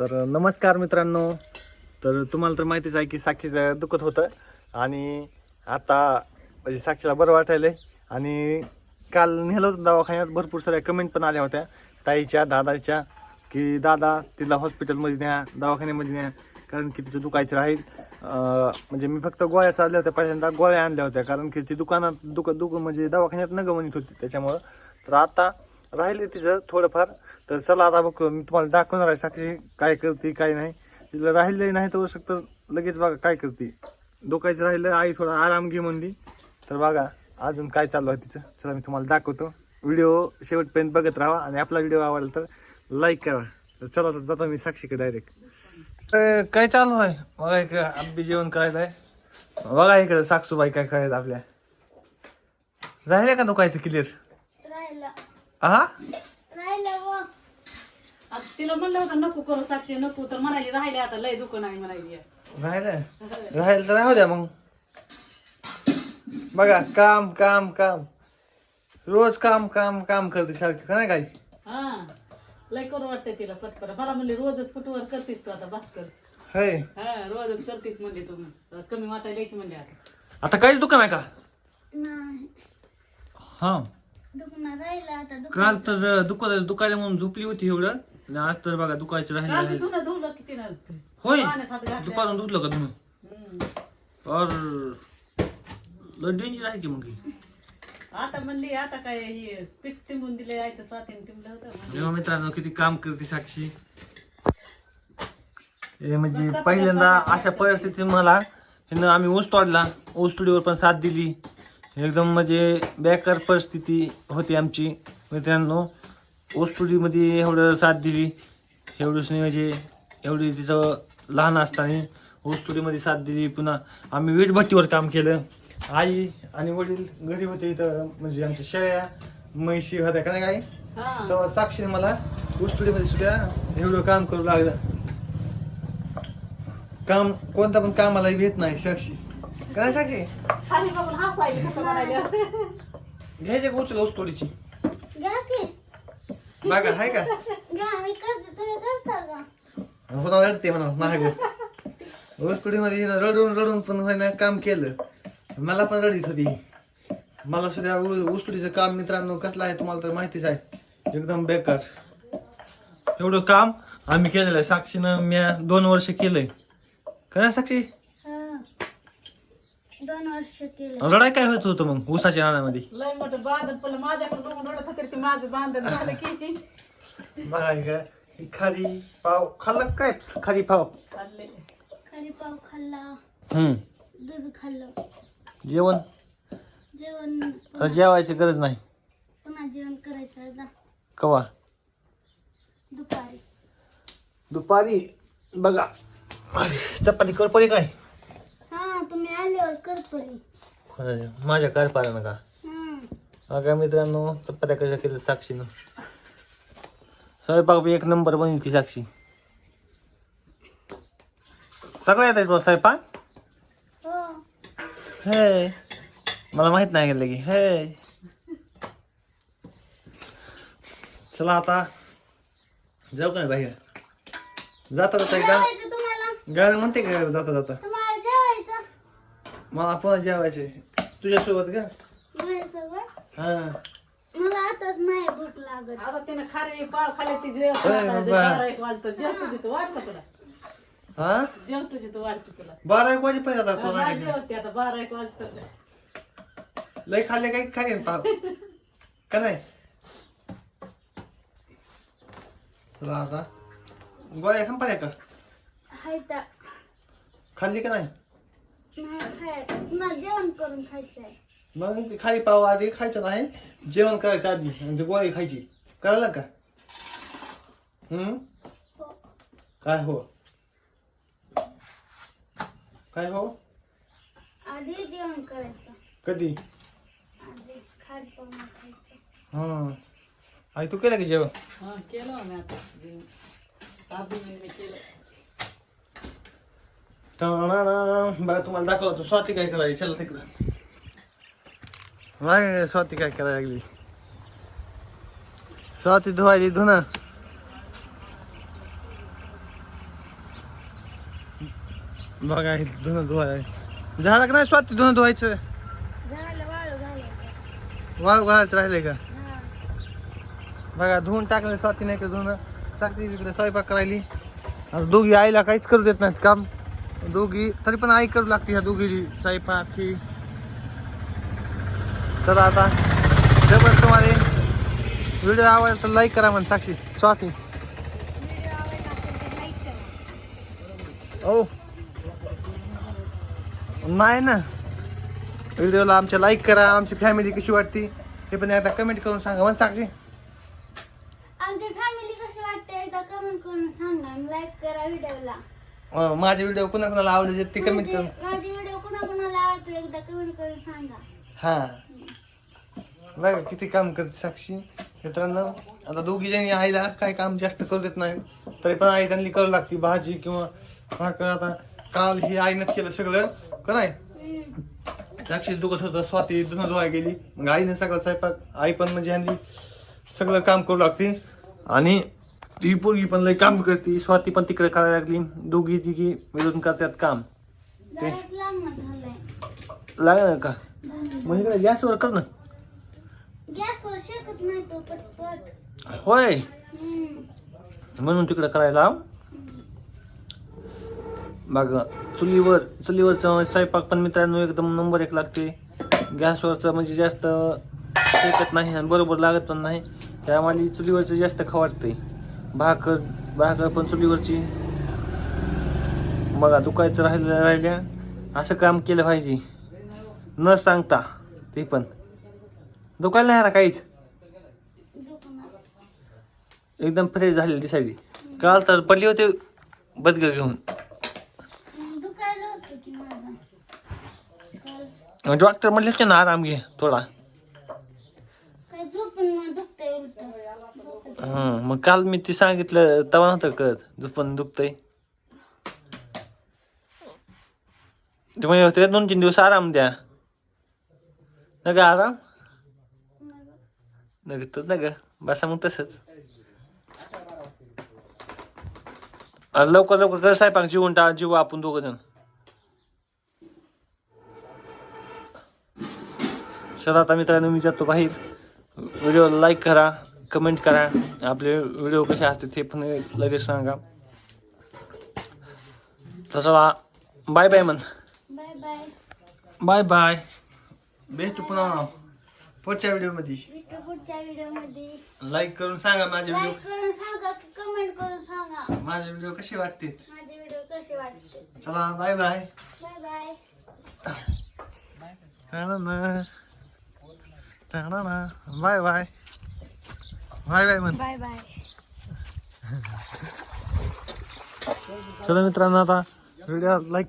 तर नमस्कार मित्रांनो. तर तुम्हाला तर माहितीच आहे की साक्षीचं दुखत होतं. आणि आता म्हणजे साक्षीला बरं वाटायलंय. आणि काल नेलं होतं दवाखान्यात भरपूर साऱ्या कमेंट पण आल्या होत्या. ताईच्या दादाच्या की दादा तिला हॉस्पिटलमध्ये न्या दवाखान्यामध्ये न्या कारण की तिचं दुखायचं राहील. म्हणजे मी फक्त गोळ्या चालल्या होत्या. पहिल्यांदा गोळ्या आणल्या होत्या कारण की ती दुकानात दुख दुख म्हणजे दवाखान्यात न गमनीत होती त्याच्यामुळं. तर आता राहिले तिचं थोडंफार. तर चला आता बघ मी तुम्हाला दाखवणार आहे साक्षी काय करते काय नाही. तिला राहिलं नाही तर शकतं लगेच बघा काय करते. डोकायचं राहिलं आई थोडा आराम घे म्हणली. तर बघा अजून काय चालू आहे तिचं. चला मी तुम्हाला दाखवतो. व्हिडिओ शेवटपर्यंत बघत राहा आणि आपला व्हिडिओ आवडला तर लाईक करा. तर चला तर जातो मी साक्षीकडे डायरेक्ट काय चालू आहे? बघा इकडे आंबी जेवण करायला आहे बघा इकडे साक्षूबाई काय करायचं आपल्या. राहिले का दुखायचं क्लिअर हा आता तिला म्हणलं होतं नको करू साक्षी नको. तर म्हणाली राहिले आता लय दुकान आहे म्हणाली. राहिलं? राहिलं तर राहू द्या मग. बघा काम काम काम. रोज काम काम काम करते सारखं का नाही काय हा. लय करू वाटतंय तिला पटपट. मला म्हणले रोजच फुटवर करतीस तू आता बस कर होय. हा रोजच करतीस म्हणले तू. आता कमी वाटायला यायची म्हणले आता. आता काहीच दुकान आहे का? नाही. हा. दुखणं राहिलं आता दुख काल तर दुखत दुखायला म्हणून झोपली होती एवढं. आणि आज तर बघा दुखायचं काल मी राहिलं धुणं धुवलं किती ना होय पाण्यात हात घातले. दुपारून धुतलं का तुम्ही हम्म. और डेंजर आहे की मग ही. आता म्हणली आता काय हे पीठ तिंबून दिले आहे तर स्वातीने तिंबलं होतं. जेव्हा मित्रांनो किती काम करते साक्षी हे म्हणजे पहिल्यांदा अशा परिस्थितीत मला हिनं आम्ही ऊस तोडला ऊस तोडीवर पण साथ दिली एकदम म्हणजे बेकार परिस्थिती होती आमची मित्रांनो ऊस तोडीमध्ये एवढं साथ दिली. एवढंच नाही म्हणजे एवढी तिचं लहान असताना ऊस तोडीमध्ये साथ दिली. पुन्हा आम्ही वीटभट्टीवर काम केलं. आई आणि वडील घरी होते इथं म्हणजे आमच्या शेळ्या म्हैशी होत्या का नाही काय हा. तेव्हा साक्षीने मला ऊसतोडीमध्ये सुद्धा एवढं काम करू लागलं. काम कोणता पण कामाला येत नाही साक्षी. काय साक्षी? खाली बघून हसायली कसं म्हणायला घ्यायचे का उचल ऊसतोडीची बागा आहे का? होता रडते म्हणा महाग रडून रडून पण होईना काम केलं. मला पण रडीत होती. मला सुद्धा ऊसतोडीचं काम मित्रांनो कसलं आहे तुम्हाला तर माहितीच आहे. एकदम बेकार. एवढं काम आम्ही केलेलं आहे. साक्षीनं मी दोन वर्ष केलंय. काय साक्षी? हा. दोन वर्ष केले. रडाय काय होत होतं मग? ऊसाच्या रानामध्ये लय मोठं बांधण पण माझ्याकडे बघून रडत होते की माझं बांधण झालं की. बघा काय खारी पाव खाल्ला काय? खारी पाव. चालले खाली पाव खाल्ला. हम्म. दूध खाल्लं. जेवण? जेवण आता जेवायची गरज नाही. पुन्हा जेवण करायचं आता कवा? दुपारी. दुपारी? बघा. अरे, चपाती कर पडे काय? हा तुम्ही कोणाच्या? माझ्या कार पारा का? हा अगा मित्रांनो चपात्या कशा केल्या साक्षीनं? स्वयंपाक एक नंबर बनवली साक्षी. सगळं येत आहे स्वयंपाक? हो. हे. मला माहीत नाही गेलं की हे. चला आता जाऊ का बाहेर? जाता जाता गा जेवायचं तुम्हाला? गाणं म्हणते का जाता जाता? मला पुन्हा जेवायचे तुझ्यासोबत का? माझ्यासोबत? हा. मला आताच नाही भूक लागत. आता तिनं खारे पाव खाले ती जेव अरे बाबा. एक वाजतं जेव तुझी तू वाटतं तुला. हा? जेव तुझी तू वाटतं तुला. बारा एक आता नाही लागायचे. जेवते आता बारा एक वाजतं. लय खाल्ले काही खाली पाव. का नाही? चला आता. गोळ्या संपल्या का? हाय खाल्ली का नाही? नाही खायचं पुन्हा जेवण करून खायचं आहे. मग ती खाली पाव आधी खायचं नाही जेवण करायचं आधी आणि ती गोळी खायची. कळलं का? हम्म? हो. काय हो? काय हो? आधी जेवण करायचं. कधी? आधी खाली पाहून खायचं. हा. आई तू केलं की जेवण? हा केलं आम्ही आता. जेवण. आधी मी केलं. टाणाणा. बघा तुम्हाला दाखवतो. स्वाती काय करायची चला तिकडं. बघा स्वाती काय करायला लागली? स्वाती धुवायली धुणं. बघा हे धुणं धुवाय झालं का नाही स्वाती धुणं धुवायचं? वाळू घालायचं. राहिलंय का. बघा धुवून टाकलं स्वाती नाही का धुणं. साखरी तिकडे स्वयंपाक करायली. दोघी आईला काहीच करू देत नाहीत काम. दोघी तरी पण आई करू लागते ह्या दोघी स्वयंपाक की चला आता जबरदस्त तुम्हाला. व्हिडिओ आवडला तर लाईक करा म्हण साक्षी स्वाती. ओ नाही ना. व्हिडिओला आमच्या लाईक करा आमची फॅमिली कशी वाटते हे पण एकदा कमेंट करून सांगा म्हण साक्षी. आमची फॅमिली कशी वाटते एकदा कमेंट करून सांगा लाईक करा व्हिडिओला. अं, माझे व्हिडिओ कुणा कुणाला आवडले ते कमेंट करून. माझी व्हिडिओ कुणा कुणाला आवडते एकदा कमेंट करून सांगा. हा. बघा किती काम करते साक्षी. मित्रांनो आता दोघी जणी आईला काय काम जास्त करू देत नाही तरी पण आई त्यांनी करू लागते भाजी किंवा भाकर. आता काल ही आईनंच केलं सगळं का नाही? हम्म. साक्षी दुखत होतं स्वाती धुणं धुवाय गेली. मग आईने सगळं स्वयंपाक आई पण म्हणजे ह्यांनी सगळं काम करू लागते. आणि ती पोरगी पण लय काम करते स्वाती पण तिकडे करायला लागली दोघी तिघी मिळून करतात काम. जराच लागणार का? मग इकडे गॅसवर कर ना. गॅसवर शेकत नाही तो पटपट. होय. म्हणून तिकडे करायला लाव. बघ चुलीवर चुलीवरचं स्वयंपाक पण मित्रांनो एकदम नंबर एक लागते. गॅसवरचं म्हणजे जास्त शेकत नाही आणि बरोबर लागत पण नाही. त्यामुळे चुलीवरचं जास्त खवाटते भाकर भाकर पण चुलीवरची. बघा दुखायचं राहिल्या राहिल्या असं काम केलं पाहिजे. न सांगता ते पण. दुखायला नाही राहिला काहीच. एकदम फ्रेश झालेली दिसायली काल तर पडली होते बदग घेऊन. डॉक्टर म्हणले होते ना आराम घे थोडा. हा मग काल मी ती सांगितलं तेव्हा नव्हतं कळत. झोपून दुखतय. ते म्हणजे होते दोन तीन दिवस आराम द्या. नका आराम? न तर न ग बसा मग तसंच. लवकर लवकर कर साहेब जीवन टाळ जीव आपण दोघ जण. चला आता मित्रांनो मी जातो बाहेर. व्हिडिओ लाईक करा. कमेंट करा। आपले व्हिडिओ कसे असते ते पण लगेच सांगा. चला बाय बाय म्हण. Bye bye. Bye bye. भेटू पुन्हा पुढच्या व्हिडिओमध्ये. पुढच्या व्हिडिओ मध्ये लाईक करून सांगा माझे व्हिडिओ. करून सांगा कमेंट करून सांगा. माझे व्हिडिओ कसे वाटते माझे व्हिडिओ कसे वाटते चला बाय बाय. Bye bye. ना ना बाय बाय बाय बाय म्हण. Bye bye. चला मित्रांनो आता व्हिडिओ लाईक